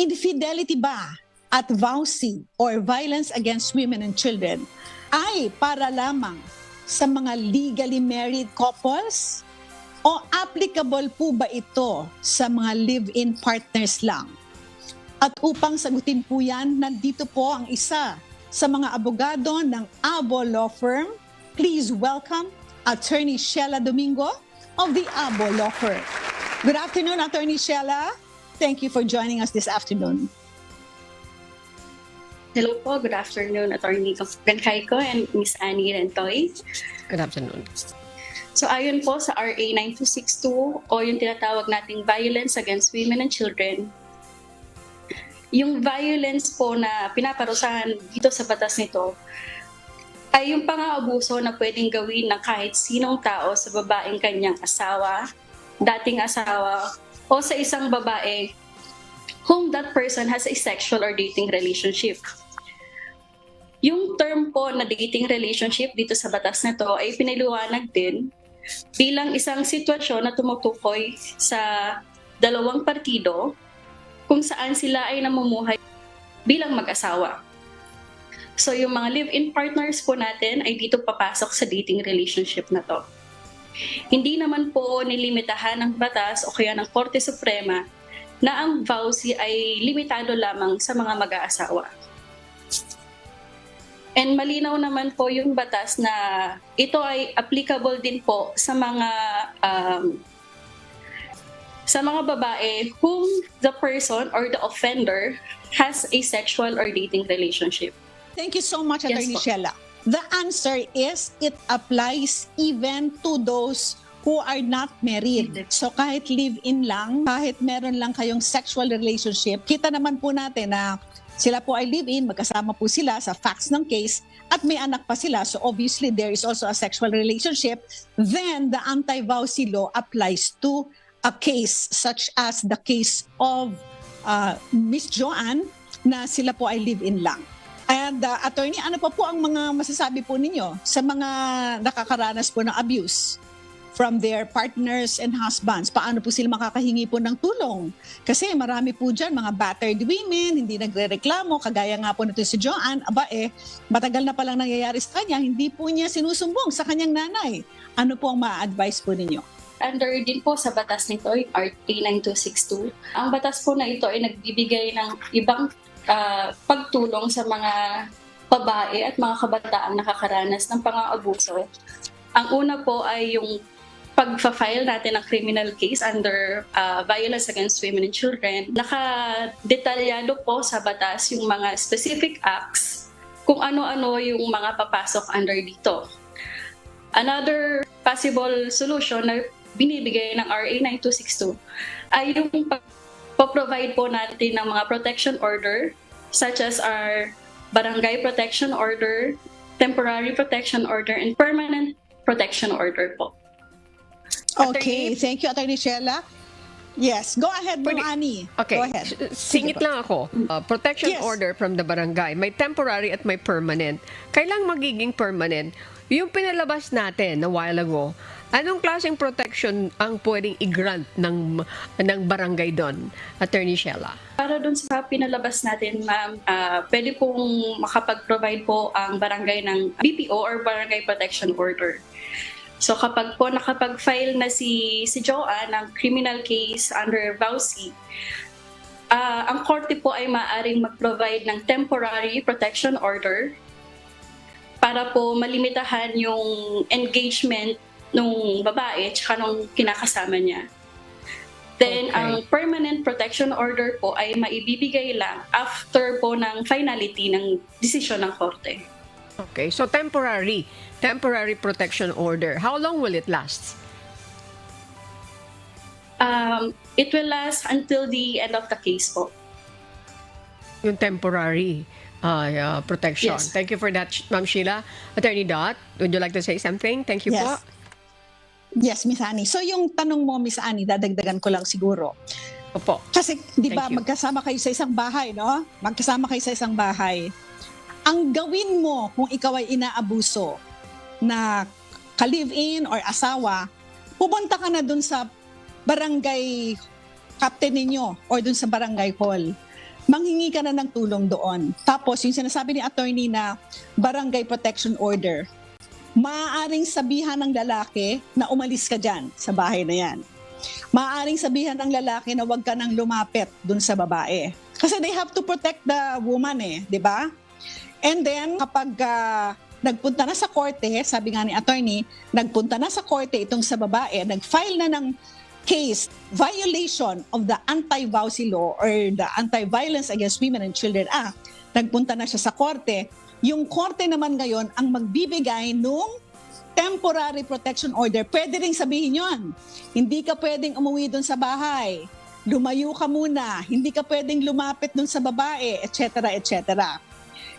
infidelity ba at vowsy or violence against women and children ay para lamang sa mga legally married couples o applicable po ba ito sa mga live-in partners lang? At upang sagutin po yan, nandito po ang isa sa mga abogado ng Abo Law Firm. Please welcome Attorney Sheila Domingo of the Abo Law Firm. Good afternoon, Attorney Sheila. Thank you for joining us this afternoon. Hello po, good afternoon, Attorney Ganhayko and Miss Annie Rentoy. Good afternoon. So ayon po sa RA 9262 o yung tinatawag nating violence against women and children, yung violence po na pinaparusahan dito sa batas nito ay yung pang-aabuso na pwedeng gawin ng kahit sinong tao sa babaeng kanyang asawa, dating asawa, o sa isang babae whom that person has a sexual or dating relationship. Yung term po na dating relationship dito sa batas na to ay pinaliwanag din bilang isang sitwasyon na tumutukoy sa dalawang partido kung saan sila ay namumuhay bilang mag-asawa. So yung mga live-in partners po natin ay dito papasok sa dating relationship na to. Hindi naman po nilimitahan ng batas o kaya ng Korte Suprema na ang vowsy ay limitado lamang sa mga mag-aasawa. And malinaw naman po yung batas na ito ay applicable din po sa mga um, sa mga babae whom the person or the offender has a sexual or dating relationship. Thank you so much, Yes Attorney po. The answer is it applies even to those who are not married. So kahit live-in lang, kahit meron lang kayong sexual relationship, kita naman po natin na sila po ay live-in, magkasama po sila sa facts ng case, at may anak pa sila. So obviously there is also a sexual relationship. Then the anti-vowsy law applies to a case such as the case of uh, Miss Joanne na sila po ay live-in lang. And uh, attorney, ano pa po ang mga masasabi po ninyo sa mga nakakaranas po ng abuse from their partners and husbands? Paano po sila makakahingi po ng tulong? Kasi marami po dyan, mga battered women, hindi nagre-reklamo, kagaya nga po nito si Joanne, aba eh, matagal na palang nangyayari sa kanya, hindi po niya sinusumbong sa kanyang nanay. Ano po ang ma-advise po ninyo? Under din po sa batas nito, yung RT 9262, ang batas po na ito ay nagbibigay ng ibang ah, pagtulong sa mga babae at mga kabataang nakakaranas ng pang-aabuso. Ang una po ay yung pagfa-file natin ng criminal case under ah, violence against women and children. Nakadetalyado po sa batas yung mga specific acts kung ano-ano yung mga papasok under dito. Another possible solution na binibigay ng RA 9262 ay yung pag-provide po natin ng mga protection order such as our barangay protection order, temporary protection order, and permanent protection order po. Okay, thank you, Attorney Sheila. Yes, go ahead, Pwede- Annie. Okay, Go ahead. singit lang ako. Uh, protection Yes. order from the barangay. May temporary at may permanent. Kailang magiging permanent? Yung pinalabas natin a while ago, anong klaseng protection ang pwedeng i-grant ng, ng barangay doon, Attorney Sheila? Para dun sa pinalabas natin, ma'am, ah, pwede pong makapag-provide po ang barangay ng BPO or Barangay Protection Order. So kapag po nakapag-file na si, si Joanne ng criminal case under VAUSI, ah, ang korte po ay maaaring mag-provide ng temporary protection order para po malimitahan yung engagement nung babae at nung kinakasama niya. Then, Okay. ang permanent protection order po ay maibibigay lang after po ng finality ng desisyon ng korte. Okay, so temporary. Temporary protection order. How long will it last? Um, it will last until the end of the case po. Yung temporary uh, uh, protection. Yes. Thank you for that, Ma'am Sheila. Attorney Dot, would you like to say something? Thank you Yes. po. Yes, Miss Annie. So yung tanong mo, Miss Annie, dadagdagan ko lang siguro. Opo. Kasi, di ba, magkasama kayo sa isang bahay, no? Magkasama kayo sa isang bahay. Ang gawin mo kung ikaw ay inaabuso na ka-live-in or asawa, pupunta ka na dun sa barangay captain ninyo or dun sa barangay hall. manghingi ka na ng tulong doon. Tapos, yung sinasabi ni attorney na barangay protection order, maaaring sabihan ng lalaki na umalis ka dyan sa bahay na yan. Maaaring sabihan ng lalaki na huwag ka nang lumapit dun sa babae. Kasi they have to protect the woman eh, di ba? And then, kapag ah, nagpunta na sa korte, sabi nga ni attorney, nagpunta na sa korte itong sa babae, nag-file na ng case violation of the Anti-Vowsy Law or the Anti-Violence Against Women and Children Act, nagpunta na siya sa korte, yung korte naman ngayon ang magbibigay nung temporary protection order. Pwede rin sabihin yon. Hindi ka pwedeng umuwi doon sa bahay. Lumayo ka muna. Hindi ka pwedeng lumapit doon sa babae, etc. etc.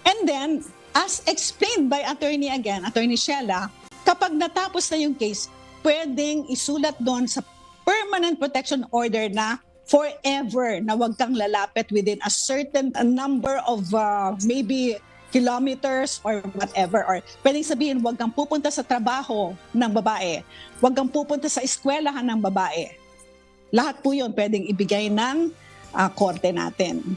And then, as explained by attorney again, attorney Sheila, kapag natapos na yung case, pwedeng isulat doon sa permanent protection order na forever na wag kang lalapit within a certain number of uh, maybe kilometers or whatever. Or pwedeng sabihin, wag kang pupunta sa trabaho ng babae. Wag kang pupunta sa eskwelahan ng babae. Lahat po yun pwedeng ibigay ng uh, korte natin.